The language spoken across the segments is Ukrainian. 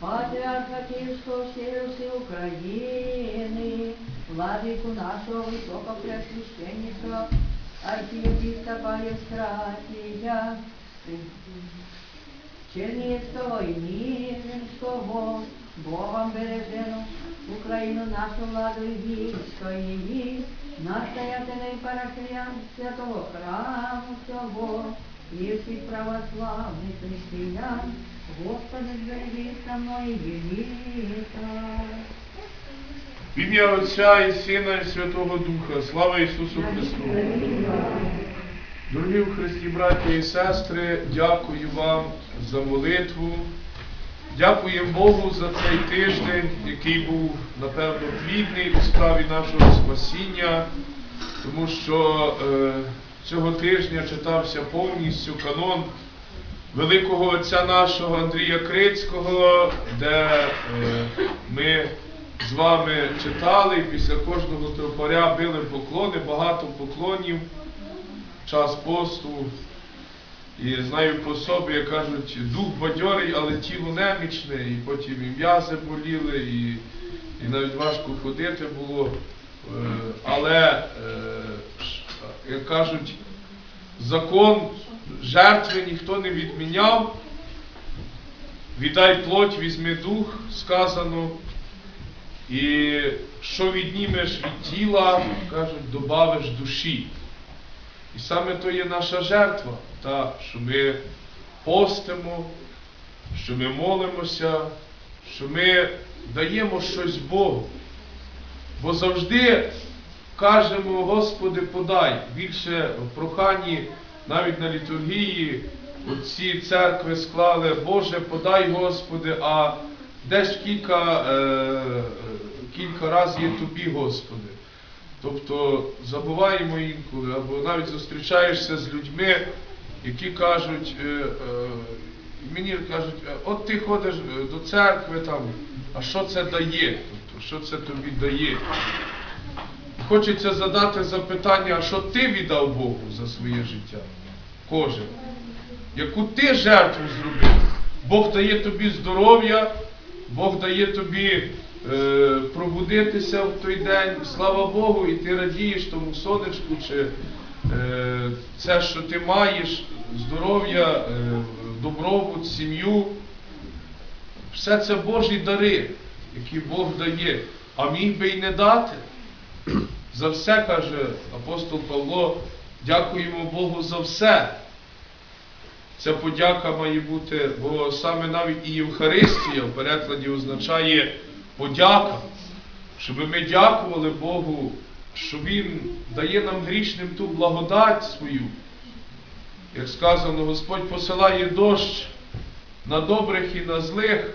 патріарха Київського всієї України, владику нашого високого високопреосвященника, архієпископа Євстратія, Чернігівського і Ніжинського, Богом бережену, Україну нашу владу і військо її, настоятельний парафіян святого храму цього, і всіх православних християн, Господи, збережи со мною віта. В ім'я Отця і Сина, і Святого Духа, слава Ісусу Христу! Дорогі в Христі, браті і сестри, дякую вам за молитву. Дякуємо Богу за цей тиждень, який був, напевно, плідний у справі нашого спасіння, тому що е, цього тижня читався повністю канон великого отця нашого Андрія Крицького, де е, ми з вами читали і після кожного тропаря били поклони, багато поклонів, час посту. І знаю по собі, як кажуть, дух бадьорий, але тіло немічне, і потім і м'язи боліли, і, і навіть важко ходити було. Е, Але, е, як кажуть, закон жертви ніхто не відміняв. Віддай плоть, візьми дух, сказано. І що віднімеш від тіла, кажуть, добавиш душі. І саме то є наша жертва, та, що ми постимо, що ми молимося, що ми даємо щось Богу. Бо завжди кажемо, Господи, подай. Більше в проханні, навіть на літургії, отці церкви склали, Боже, подай, Господи, а де ж кілька, е, кілька разів є тобі, Господи. Тобто забуваємо інколи, або навіть зустрічаєшся з людьми, які кажуть, е, е, мені кажуть, «Е, от ти ходиш до церкви там, а що це дає? Тобто, що це тобі дає? Хочеться задати запитання, а що ти віддав Богу за своє життя? Кожен. Яку ти жертву зробив? Бог дає тобі здоров'я, Бог дає тобі е, пробудитися в той день, слава Богу, і ти радієш тому сонечку, чи е, це, що ти маєш, здоров'я, е, добробут, сім'ю. Все це Божі дари, які Бог дає, а міг би й не дати. За все, каже апостол Павло, дякуємо Богу за все. Ця подяка має бути, бо саме навіть і Євхаристія в перекладі означає подяка, щоб ми дякували Богу, що Він дає нам грішним ту благодать свою. Як сказано, Господь посилає дощ на добрих і на злих,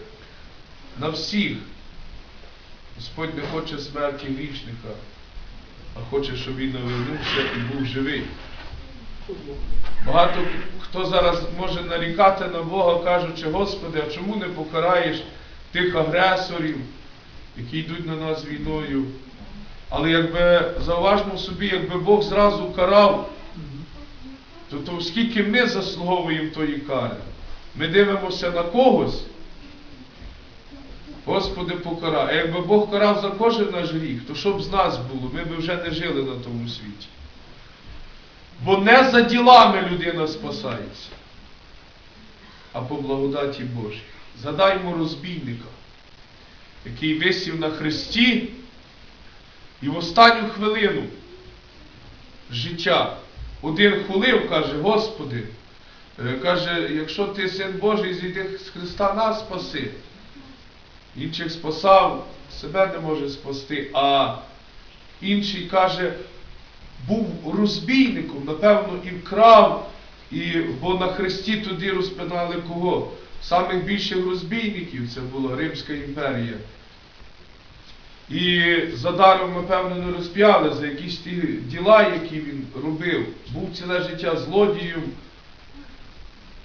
на всіх. Господь не хоче смерті грішника, а хоче, щоб він навернувся і був живий. Багато хто зараз може нарікати на Бога, кажучи, Господи, а чому не покараєш тих агресорів, які йдуть на нас війною? Але якби зауважмо собі, якби Бог зразу карав, то, то скільки ми заслуговуємо тої кари? Ми дивимося на когось, Господи, покарай. А якби Бог карав за кожен наш гріх, то що б з нас було? Ми б вже не жили на тому світі. Бо не за ділами людина спасається, а по благодаті Божій. Згадаймо розбійника, який висів на хресті і в останню хвилину життя один хулив, каже, Господи, е, каже, якщо ти син Божий, зійди з Христа нас спаси. Інших спасав, себе не може спасти, а інший каже, був розбійником, напевно, і вкрав, і, бо на хресті тоді розпинали кого? Самих більших розбійників це була Римська імперія. І за даром, напевно, не розп'яли за якісь ті діла, які він робив. Був ціле життя злодієм,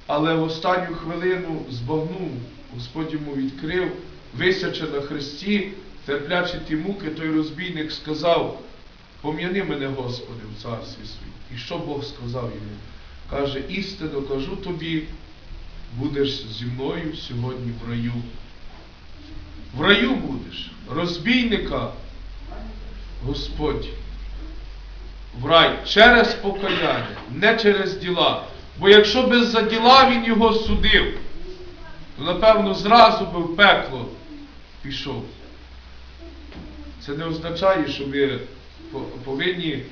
але в останню хвилину збагнув, Господь йому відкрив, висяче на хресті, терплячи ті муки, той розбійник сказав, пом'яни мене, Господи, в царстві своїм. І що Бог сказав йому? Каже, істинно кажу тобі, будеш зі мною сьогодні в раю. в раю будеш. Розбійника Господь в рай через покаяння, не через діла. Бо якщо би за діла він його судив, то напевно зразу би в пекло пішов. Це не означає, що по- повинні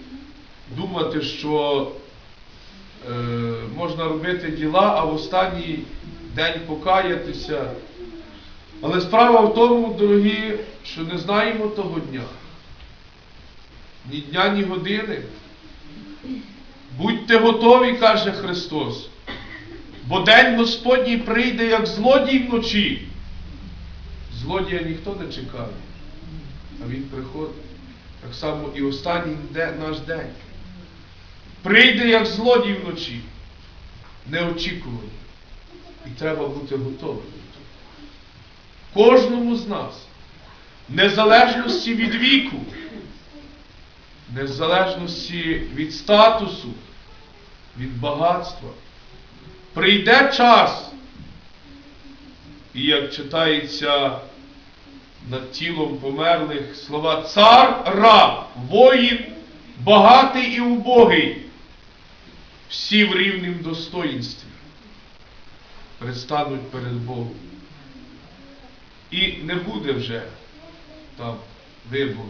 думати, що е, можна робити діла, а в останній день покаятися. Але справа в тому, дорогі, що не знаємо того дня. Ні дня, ні години. Будьте готові, каже Христос. Бо день Господній прийде, як злодій вночі. Злодія ніхто не чекає, а він приходить. Так само і останній наш день. Прийде, як злодій вночі. Неочікуваний. І треба бути готовим. Кожному з нас, незалежності від віку, незалежності від статусу, від багатства, прийде час, і як читається над тілом померлих слова цар раб, воїн, багатий і убогий, всі в рівнім достоїнстві предстануть перед Богом. І не буде вже там вибору.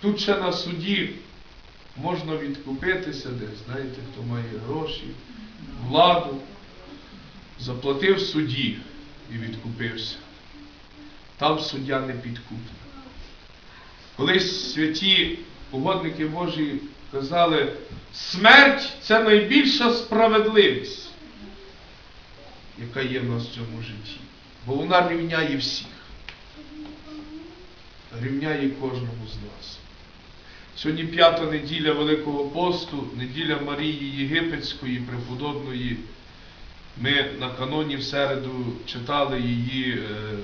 Тут ще на суді можна відкупитися десь, знаєте, хто має гроші, владу, заплатив судді і відкупився. Там суддя не підкупний. Колись святі угодники Божі казали, смерть це найбільша справедливість, яка є в нас в цьому житті. Бо вона рівняє всіх. Рівняє кожному з нас. Сьогодні п'ята неділя Великого посту, неділя Марії Єгипетської, преподобної. Ми на каноні в середу читали її е,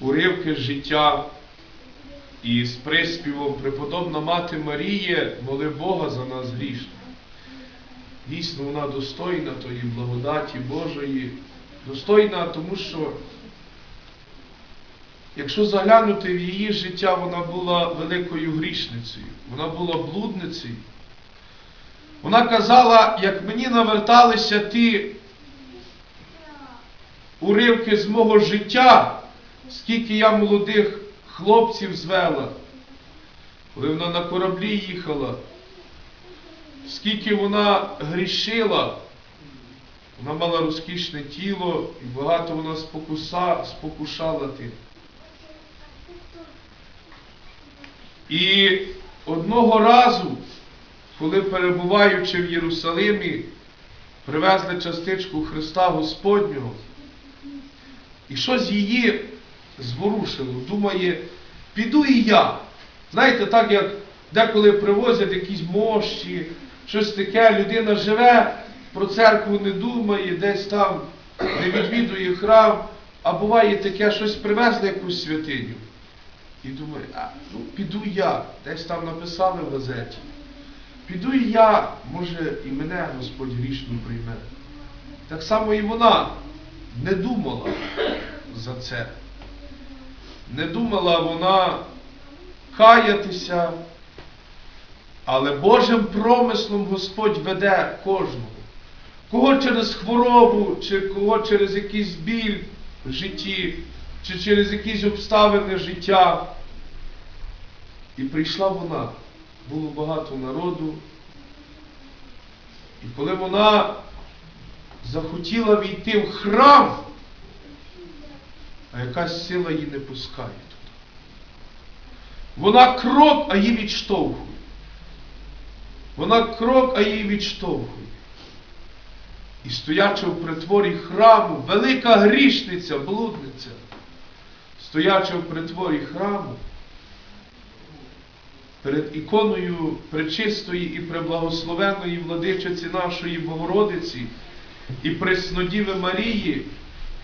уривки життя і з приспівом Преподобна Мати Марія, моли Бога за нас грішних. Дійсно, вона достойна тої благодаті Божої, достойна, тому що, якщо заглянути в її життя, вона була великою грішницею, вона була блудницею. Вона казала, як мені наверталися ті уривки з мого життя, скільки я молодих хлопців звела, коли вона на кораблі їхала, скільки вона грішила, вона мала розкішне тіло і багато вона спокуса, спокушала тим. І одного разу, коли перебуваючи в Єрусалимі, привезли частичку Христа Господнього, і щось її зворушило. Думає, піду і я. Знаєте, так як деколи привозять якісь мощі, щось таке, людина живе, про церкву не думає, десь там не відвідує храм, а буває таке, щось привезли якусь святиню. І думає, а, ну піду я, десь там написали в газеті. Піду і я, може і мене Господь грішно прийме. Так само і вона не думала за це. Не думала вона каятися, але Божим промислом Господь веде кожного. Кого через хворобу, чи кого через якийсь біль в житті, чи через якісь обставини життя. І прийшла вона, було багато народу. І коли вона захотіла війти в храм, а якась сила її не пускає туди. Вона крок, а її відштовхує. Вона крок, а її відштовхує. І стоячи в притворі храму, велика грішниця, блудниця, стоячи в притворі храму, перед іконою пречистої і преблагословеної владичиці нашої Богородиці і Преснодіви Марії,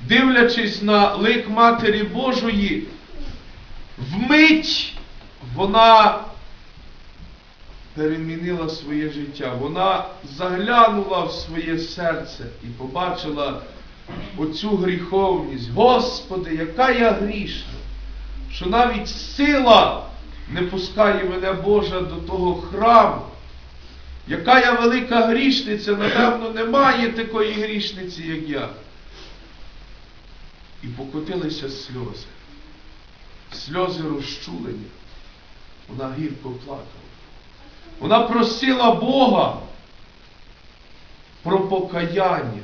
дивлячись на лик Матері Божої, вмить вона перемінила своє життя. Вона заглянула в своє серце і побачила оцю гріховність. Господи, яка я грішна, що навіть сила не пускає мене Божа до того храму. Яка я велика грішниця, напевно, немає такої грішниці, як я. І покотилися сльози. Сльози розчулення. Вона гірко плакала. Вона просила Бога про покаяння.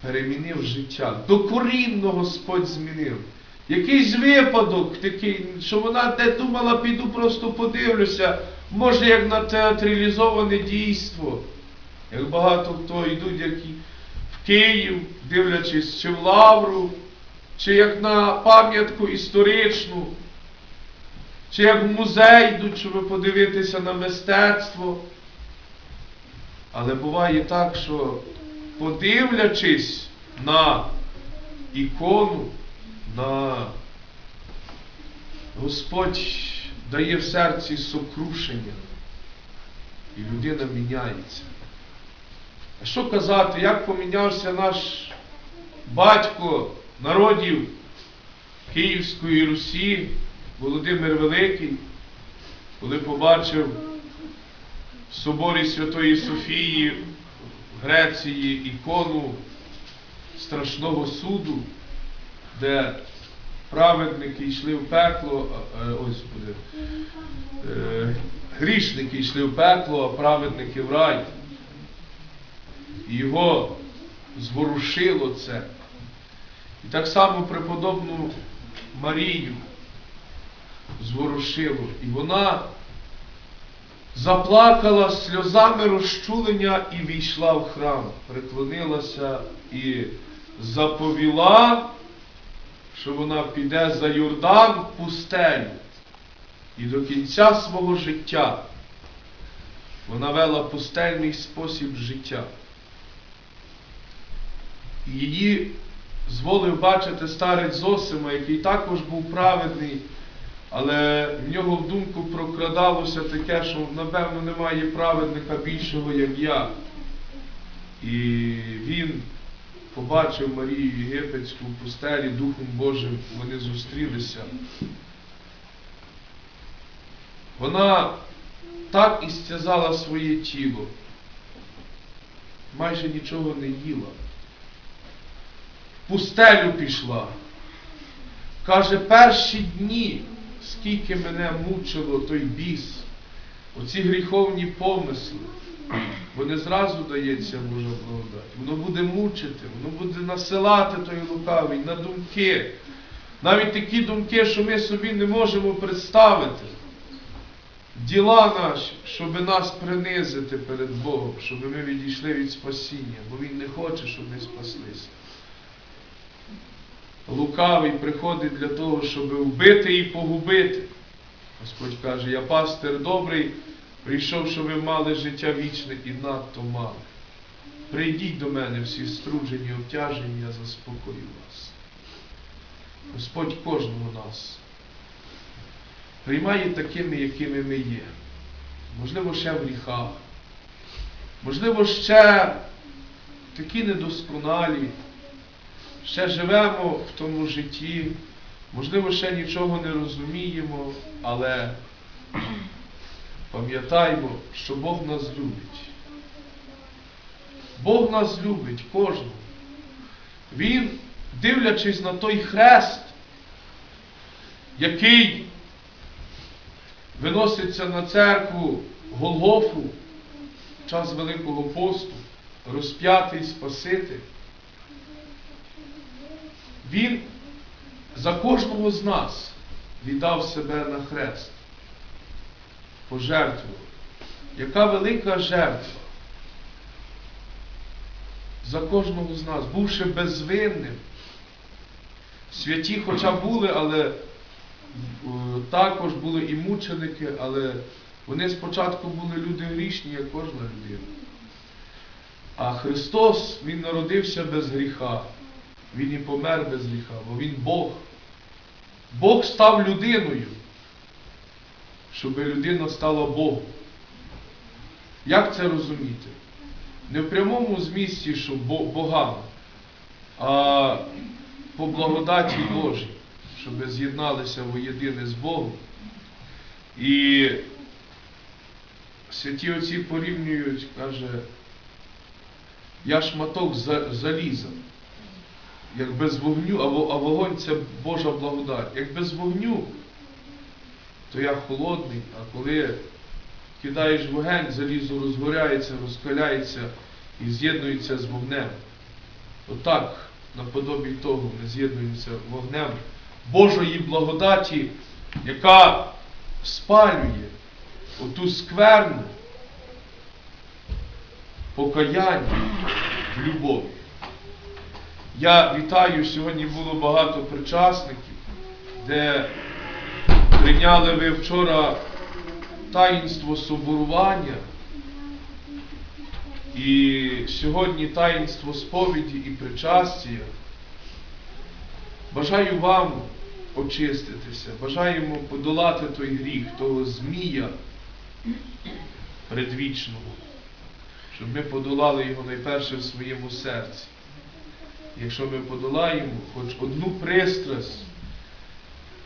Перемінив життя. Докорінно Господь змінив. Якийсь випадок такий, що вона де думала, піду просто подивлюся, може як на театралізоване дійство. Як багато хто йдуть, як і в Київ, дивлячись чи в Лавру, чи як на пам'ятку історичну, чи як в музей йдуть, щоб подивитися на мистецтво. Але буває так, що подивлячись на ікону, на Господь дає в серці сокрушення, і людина міняється. А що казати, як помінявся наш батько народів Київської Русі, Володимир Великий, коли побачив в соборі Святої Софії в Греції ікону страшного суду, де праведники йшли в пекло, е, ось буде, грішники йшли в пекло, а праведники в рай. Його зворушило це. І так само преподобну Марію зворушило. І вона заплакала сльозами розчулення і війшла в храм, приклонилася і заповіла, що вона піде за Йордан в пустелю. І до кінця свого життя вона вела пустельний спосіб життя. Її зволив бачити старець Зосима, який також був праведний, але в нього в думку прокрадалося таке, що, напевно, немає праведника більшого, як я. І він побачив Марію Єгипетську в пустелі Духом Божим, вони зустрілися. Вона так істязала своє тіло, майже нічого не їла. Пустелю пішла. Каже, перші дні, скільки мене мучило той біс, оці гріховні помисли, бо зразу дається Божа благодать. Воно буде мучити, воно буде насилати той лукавий на думки. Навіть такі думки, що ми собі не можемо представити. Діла наші, щоб нас принизити перед Богом, щоб ми відійшли від спасіння, бо Він не хоче, щоб ми спаслися. Лукавий приходить для того, щоб вбити і погубити. Господь каже, я пастир добрий, прийшов, щоб ви мали життя вічне і надто мали. Прийдіть до мене всі струджені, обтяжені, я заспокою вас. Господь кожного нас приймає такими, якими ми є. Можливо, ще в гріхах, можливо, ще такі недосконалі, ще живемо в тому житті, можливо, ще нічого не розуміємо, але пам'ятаймо, що Бог нас любить. Бог нас любить кожного. Він, дивлячись на той хрест, який виноситься на церкву Голгофу в час Великого посту, розп'ятий Спаситель. Він за кожного з нас віддав себе на хрест, пожертвував. Яка велика жертва за кожного з нас, бувши безвинним. Святі хоча були, але е, також були і мученики, але вони спочатку були люди грішні, як кожна людина. А Христос, Він народився без гріха. Він і помер без гріха, бо Він Бог. Бог став людиною, щоб людина стала Богом. Як це розуміти? Не в прямому змісті, що бо- богами, а по благодаті Божій, щоб з'єдналися воєдине з Богом. І святі отці порівнюють, каже, я шматок заліза. Як без вогню, а вогонь це Божа благодать. Як без вогню, то я холодний, а коли кидаєш вогонь, залізо розгоряється, розкаляється і з'єднується з вогнем. Отак, наподобі того, ми з'єднуємося вогнем Божої благодаті, яка спалює оту скверну покаяння в любові. Я вітаю, сьогодні було багато причасників, де прийняли ви вчора таїнство соборування. І сьогодні таїнство сповіді і причастя. Бажаю вам очиститися, бажаємо подолати той гріх, того змія предвічного, щоб ми подолали його найперше в своєму серці. Якщо ми подолаємо хоч одну пристрасть,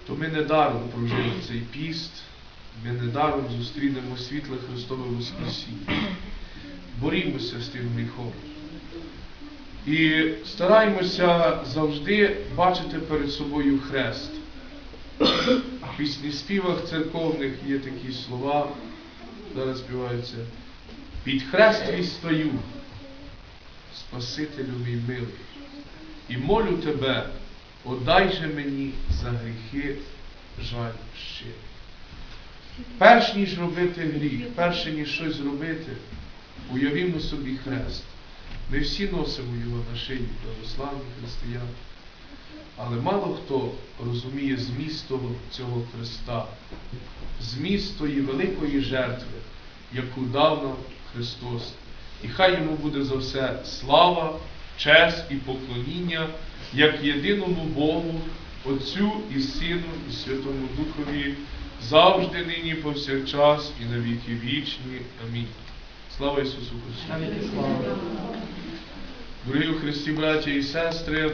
то ми недаром прожили цей піст, ми недаром зустрінемо світле Христове Воскресіння. Борімося з тим гріхом. І стараємося завжди бачити перед собою хрест. В пісні співах церковних є такі слова, зараз співаються. Під хрест твій стою, Спасителю мій милий, і молю тебе, отдай же мені за гріхи жаль щирий. Перш ніж робити гріх, перше ніж щось зробити, уявімо собі хрест. Ми всі носимо його на шиї, православні християни. Але мало хто розуміє зміст цього хреста, зміст тої великої жертви, яку дав нам Христос. І хай йому буде за все слава, честь і поклоніння, як єдиному Богу, Отцю і Сину, і Святому Духові, завжди, нині, повсякчас, і на віки вічні. Амінь. Слава Ісусу Христу! Дорогі Христі, браті і сестри,